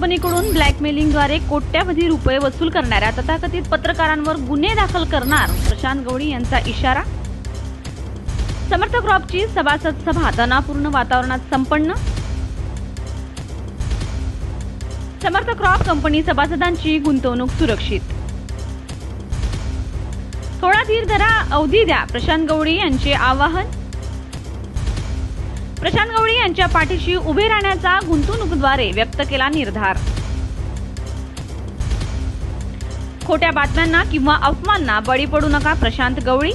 कंपनीकडून ब्लॅकमेलिंगद्वारे कोट्यावधी रुपये वसूल करणाऱ्या तथाकथित पत्रकारांवर गुन्हे दाखल करणार प्रशांत गवळी यांचा इशारा? समर्थ क्रॉपची सभासद सभा तणावपूर्ण वातावरणात संपन्न? समर्थ क्रॉप कंपनी सभासदांची गुंतवणूक सुरक्षित? थोडा धीर धरा अवधी द्या प्रशांत गवळी यांचे आवाहन? प्रशांत गवळी यांच्या पाठीशी उभे राहण्याचा गुंतवणूकद्वारे व्यक्त केला निर्धार. खोट्या बातम्यांना किंवा अफवांना बळी पडू नका प्रशांत गवळी.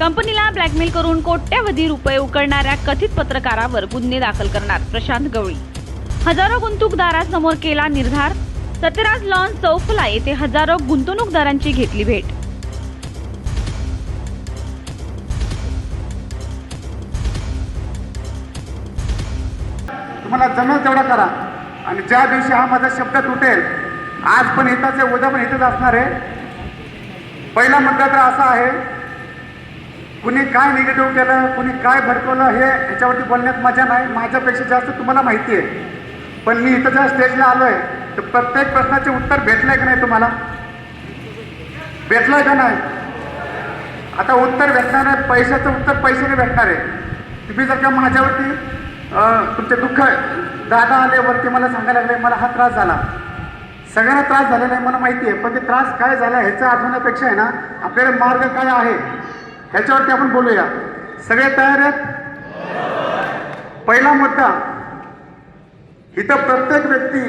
कंपनीला ब्लॅकमेल करून कोट्यवधी रुपये उकळणाऱ्या कथित पत्रकारावर गुन्हे दाखल करणार प्रशांत गवळी. हजारो गुंतवणूकदारांसमोर केला निर्धार. सत्यराज लॉन चौफला येथे हजारो गुंतवणूकदारांची घेतली भेट. तुम्हाला जमेल तेवढा करा. आणि ज्या दिवशी हा माझा शब्द तुटेल आज पण इथंच आहे उद्या पण इथंच असणार आहे. पहिला मुद्दा तर असा आहे कुणी काय निगेटिव्ह केलं कुणी काय भडकवलं हे ह्याच्यावरती बोलण्यात मजा नाही. माझ्यापेक्षा जास्त तुम्हाला माहिती आहे. पण मी इथं ज्या स्टेजला आहे तर प्रत्येक प्रश्नाचे उत्तर भेटलं आहे का नाही तुम्हाला? भेटलं आहे का नाही? आता उत्तर भेटणार आहे पैशाचं उत्तर पैशाने भेटणार आहे. तुम्ही जर का माझ्यावरती तुमचे दुःख दादा आल्यावरती मला सांगायला लागले मला हा त्रास झाला. सगळ्यांना त्रास झालेला आहे मला माहिती आहे पण ते त्रास काय झाला ह्याचं आठवण्यापेक्षा आहे ना आपल्याकडे मार्ग काय आहे ह्याच्यावरती आपण बोलूया. सगळे तयार आहेत? पहिला मुद्दा इथं प्रत्येक व्यक्ती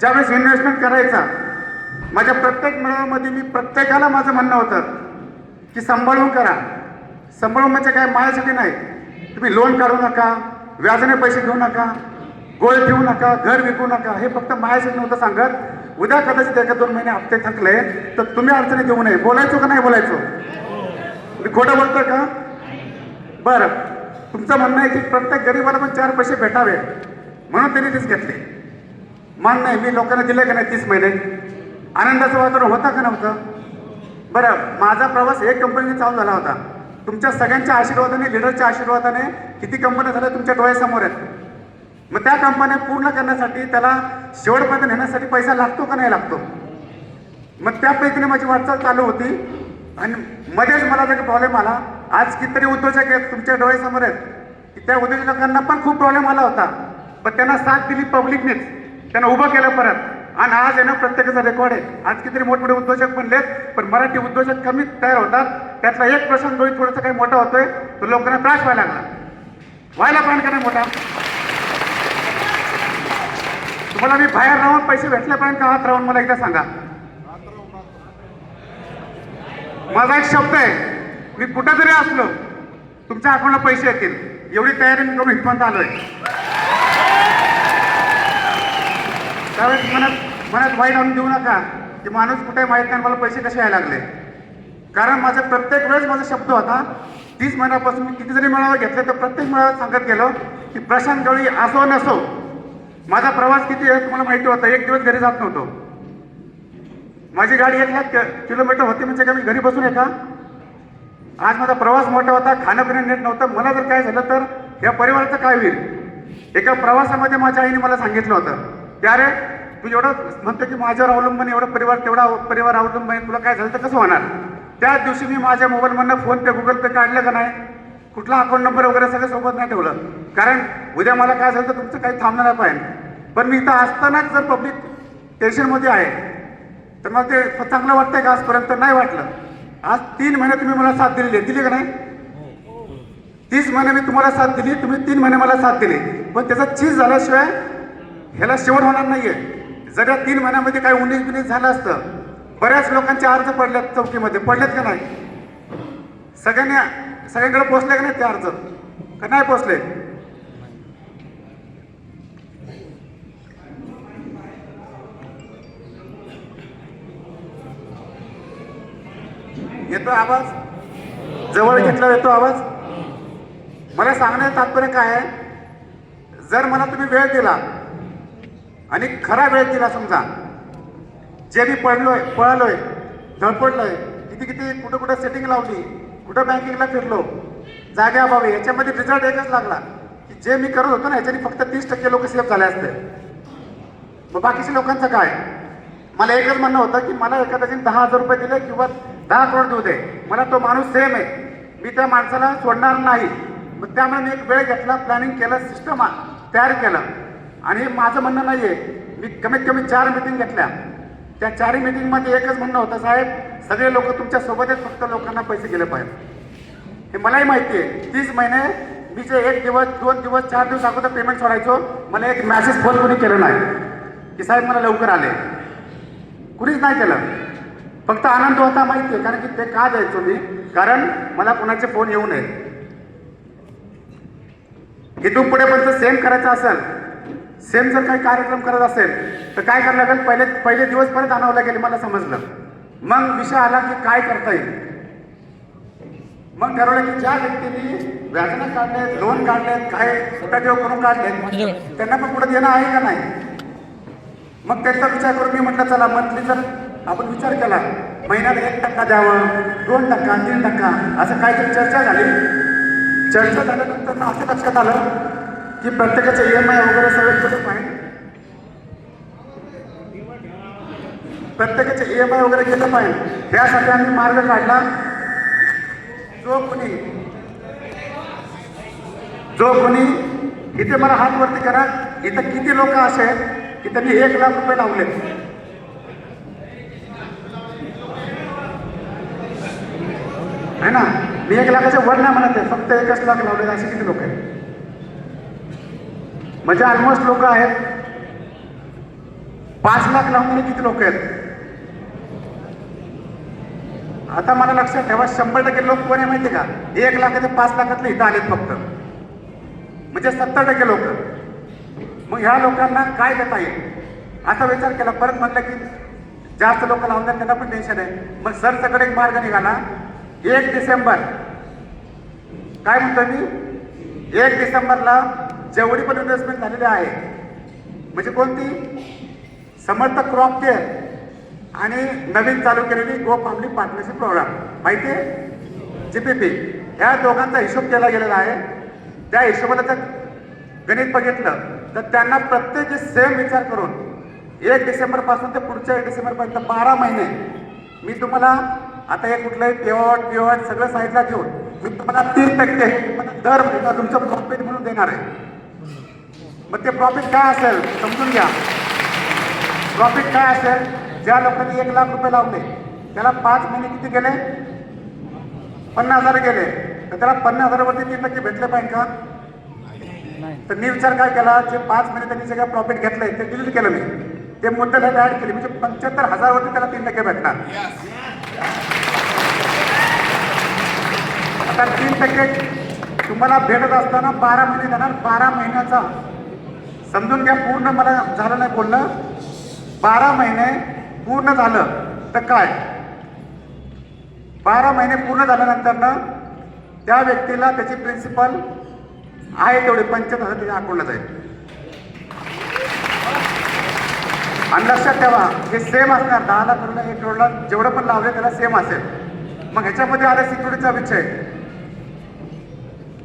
ज्यावेळेस इन्व्हेस्टमेंट करायचा माझ्या प्रत्येक मेळाव्यामध्ये मी प्रत्येकाला माझं म्हणणं होतं की सांभाळून करा. सांभाळून म्हणजे काय? माझ्यासाठी नाही. तुम्ही लोन काढू नका. व्याजाने पैसे घेऊ नका गोळ ठेवू नका घर विकू नका हे फक्त मायाचं नव्हतं सांगत. उद्या कदाचित एका दोन महिने हप्ते थकले तर तुम्ही अडचणी देऊ नये. बोलायचो का नाही बोलायचो? मी खोटं बोलतोय का? बरं. तुमचं म्हणणं आहे की प्रत्येक गरीबाला पण चार पैसे भेटावे म्हणून त्यांनी तीच घेतले. मान नाही मी लोकांना दिलं का नाही तीस महिने? आनंदाचं वातावरण होता का नव्हतं? बरं माझा प्रवास एक कंपनीने चालू झाला होता. तुमच्या सगळ्यांच्या आशीर्वादाने लिडरच्या आशीर्वादाने किती कंपन्या झाल्या तुमच्या डोळ्यासमोर आहेत. मग त्या कंपन्या पूर्ण करण्यासाठी त्याला शेवटपर्यंत नेण्यासाठी पैसा लागतो का नाही लागतो? मग त्यापैकीने माझी वाटचाल चालू होती. आणि मध्येच मला जर प्रॉब्लेम आला आज कितीतरी उद्योजक आहेत तुमच्या डोळ्यासमोर आहेत. की त्या उद्योजकांना पण खूप प्रॉब्लेम आला होता. पण त्यांना साथ दिली पब्लिकनेच त्यांना उभं केलं परत. आणि आज आहे ना प्रत्येकाचा रेकॉर्ड आहे. आज कितीतरी मोठमोठे उद्योजक बनलेत पण मराठी उद्योजक कमी तयार होतात. त्यातला एक प्रसंग डोळी थोडासा काही मोठा होतोय तो लोकांना त्रास व्हायला लागला. व्हायला पण का नाही मोठा? तुम्हाला मी बाहेर राहून पैसे भेटले पण का? हात राहून मला एकदा सांगा. माझा एक शब्द आहे मी कुठं तरी असलो तुमच्या अकाउंटला पैसे येतील. एवढी तयारी मी करून इथपर्यंत आलोय. त्यावेळेस मनात मनात वाईट आणून देऊ नका की माणूस कुठे माहीत नाही मला पैसे कसे यायला लागले. कारण माझा प्रत्येक वेळेस माझा शब्द होता तीस महिन्यापासून मी किती जरी मेळावा घेतले तर प्रत्येक मेळावा सांगत गेलो की प्रशांत गवळी असो नसो माझा प्रवास किती आहे तुम्हाला माहिती होता एक दिवस घरी जात नव्हतो. माझी गाडी एक लाख कि- किलोमीटर होती म्हणजे का मी घरी बसून येता आज माझा प्रवास मोठा होता खाणं पिणं नीट नव्हतं मला जर काय झालं तर या परिवाराचं काय होईल? एका प्रवासामध्ये माझ्या आईने मला सांगितलं होतं त्यारे तू एवढं म्हणतो की माझ्यावर अवलंबून एवढं परिवार तेवढा परिवार अवलंबन तुला काय झालं तर कसं होणार? त्याच दिवशी मी माझ्या मोबाईलमधनं फोन पे गुगल पे काढलं का नाही कुठला अकाउंट नंबर वगैरे सगळं सोबत नाही ठेवलं. कारण उद्या मला काय झालं तर तुमचं काही थांबणार नाही पाहिजे पण मी इथं असतानाच जर पब्लिक टेन्शनमध्ये आहे तर मग ते चांगलं वाटतंय का आजपर्यंत? नाही वाटलं. आज तीन महिने तुम्ही मला साथ दिलेली आहे. दिली का नाही? तीस महिने मी तुम्हाला साथ दिली तुम्ही तीन महिने मला साथ दिली. पण त्याचा चीज झाल्याशिवाय ह्याला शेवट होणार नाहीये. जर या तीन महिन्यामध्ये काही उन्नीस बिनीस झालं असतं बऱ्याच लोकांचे अर्ज पडलेत चौकीमध्ये. पडलेत का नाही? सगळ्यांनी सगळ्यांकडे पोचले का नाही ते अर्ज? का नाही पोचले येतो आवाज? जवळ घेतला येतो आवाज? मला सांगण्याचं तात्पर्य काय आहे? जर मला तुम्ही वेळ दिला आणि खरा वेळ दिला समजा जे मी पडलोय पळालोय धडपडलोय किती किती कुठं कुठं सेटिंग लावली कुठं बँकिंगला फिरलो जाग्याअभावी याच्यामध्ये रिझल्ट एकच लागला की जे मी करत होतो ना ह्याच्याने फक्त तीस टक्के लोक सेफ झाले असते. मग बाकीच्या लोकांचं काय? मला एकच म्हणणं होतं की मला एखाद्याने दहा हजार रुपये दिले किंवा दहा करोड देऊ दे. मला तो माणूस सेम आहे. मी त्या माणसाला सोडणार नाही. मग त्यामुळे मी एक वेळ घेतला प्लॅनिंग केलं सिस्टम तयार केलं. आणि हे माझं म्हणणं नाही आहे मी कमीत कमी चार मिटिंग घेतल्या. त्या चारही मिटिंगमध्ये एकच म्हणणं होतं साहेब सगळे लोक तुमच्या सोबतच फक्त लोकांना पैसे गेले पाहिजे. हे मलाही माहिती आहे. तीस महिने मी जे एक दिवस दोन दिवस चार दिवस अगोदर पेमेंट सोडायचो मला एक मॅसेज फोन कोणी केलं नाही. की साहेब मला लवकर आले. कुणीच नाही केलं. फक्त आनंद होता माहिती आहे कारण की ते का द्यायचो मी? कारण मला कोणाचे फोन येऊ नये. इथून पुढे पण जर सेम करायचं असेल सेम जर काही कार्यक्रम करत असेल तर काय करावं लागेल? पहिले पहिले दिवस परत आणावं लागेल मला समजलं. मग विषय आला की काय करता येईल? मग ठरवलं की ज्या व्यक्तींनी व्याजना काढले लोन काढले काय देव करून काढले त्यांना पण पुढे देणं आहे का नाही? मग त्याचा विचार करून मी म्हटलं चला मंथली जर आपण विचार केला महिन्याला एक टक्का द्यावा दोन टक्का तीन टक्का असं काहीतरी चर्चा झाली. चर्चा झाल्यानंतर असं लक्षात आलं की प्रत्येकाचं ई एम आय वगैरे सगळे कसं पाहिजे? प्रत्येकाचे ई एम आय वगैरे केलं पाहिजे? त्यासाठी आम्ही मार्ग काढला. जो कोणी जो कोणी इथे मला हात वरती करा. इथं किती लोक असे आहेत की त्यांनी एक लाख रुपये लावले? है ना? मी एक लाखाच्या वर नाही म्हणत आहे. फक्त एकच लाख लावले असे किती लोक आहेत? म्हणजे ऑलमोस्ट लोक आहेत. पाच लाख लावून किती लोक आहेत? आता मला लक्षात ठेवा शंभर टक्के लोक कोण आहे माहिती का? एक लाखाचे पाच लाखातले इथं आलेत फक्त. म्हणजे सत्तर टक्के लोक. मग ह्या लोकांना काय देता येईल? असा विचार केला परत म्हटलं की जास्त लोक लावून त्यांना पण टेन्शन आहे. मग सरसकडे एक मार्ग निघाला. एक डिसेंबर. काय म्हणतो मी? एक डिसेंबरला जेवढी पण इन्व्हेस्टमेंट झालेली आहे. म्हणजे कोणती? समर्थ क्रॉप केअर आणि नवीन चालू केलेली गो फॅमिली पार्टनरशिप प्रोग्राम माहिती आहे जी पी पी ह्या दोघांचा हिशोब केला गेलेला आहे. त्या हिशोबाला जर गणित बघितलं तर त्यांना प्रत्येकी सेम विचार करून एक डिसेंबरपासून ते पुढच्या एक डिसेंबर पर्यंत बारा महिने मी तुम्हाला आता हे कुठलंही पेवट पिवट सगळं साईडला घेऊन मी तुम्हाला तीन टक्के दर महिना तुमचं प्रॉफिट म्हणून देणार आहे. मग ते प्रॉफिट काय असेल समजून घ्या. प्रॉफिट काय असेल ज्या लोकांनी एक लाख रुपये लावले त्याला पाच महिने किती गेले? पन्नास हजार गेले. तर त्याला पन्नास हजारावरती तीन टक्के भेटले पाहिजे का? तर मी विचार काय केला? जे पाच महिने त्यांनी जे काय प्रॉफिट घेतलंय ते डिलीट केलं मी. ते मुद्द्याला ऍड केली. म्हणजे पंच्याहत्तर हजारवरती त्याला तीन टक्के भेटणार. आता तीन टक्के तुम्हाला भेटत असताना बारा महिने जाणार बारा महिन्याचा समजून घ्या पूर्ण मला झालं नाही बोलणं. बारा महिने पूर्ण झालं तर काय? बारा महिने पूर्ण झाल्यानंतर ना त्या व्यक्तीला त्याची प्रिन्सिपल आहे तेवढे पंचायत हजार त्याच्या अकाउंटला जाईल. आणि लक्षात ठेवा हे सेम असणार. दहा लाख करोडला एक करोडला जेवढं पण लावले त्याला सेम असेल. मग ह्याच्यामध्ये आला सिक्युरिटीचा विषय.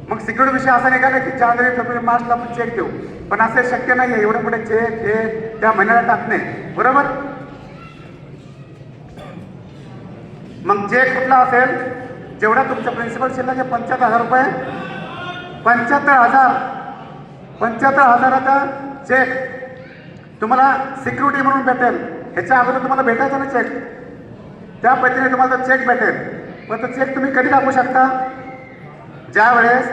मग सिक्युरिटी विषय असा निघाला की जानेवारी फेब्रुवारी मार्चला आपण चेक देऊ. पण असे शक्य नाही आहे एवढे मोठे चेक हे त्या महिन्याला टाकणे बरोबर? मग चेक कुठला असेल जेवढा तुमच्या प्रिन्सिपल शिल्लक आहे पंच्याहत्तर हजार रुपये. पंच्याहत्तर हजार. पंच्याहत्तर हजाराचा चेक तुम्हाला सिक्युरिटी म्हणून भेटेल. ह्याच्या अगोदर तुम्हाला भेटायचा ना चेक त्या पद्धतीने तुम्हाला तो चेक भेटेल. मग तो चेक तुम्ही कधी टाकू शकता? ज्या वेळेस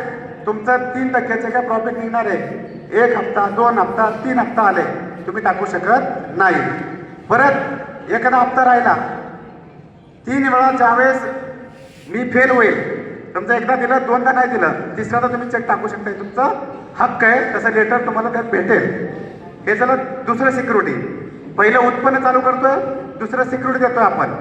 तुमचं तीन टक्क्याचे काय प्रॉफिट निघणार आहे एक हप्ता दोन हप्ता तीन हप्ता आले तुम्ही टाकू शकत नाही. परत एखादा हप्ता राहिला तीन वेळा ज्यावेळेस मी फेल होईल तुमचं एकदा दिलं दोनदा नाही दिलं तिसऱ्यादा तुम्ही चेक टाकू शकता तुमचा तुमचं हक्क आहे तसं लेटर तुम्हाला त्यात भेटेल. हे झालं दुसरं सिक्युरिटी पहिलं उत्पन्न चालू करतो दुसरं सिक्युरिटी देतो आपण.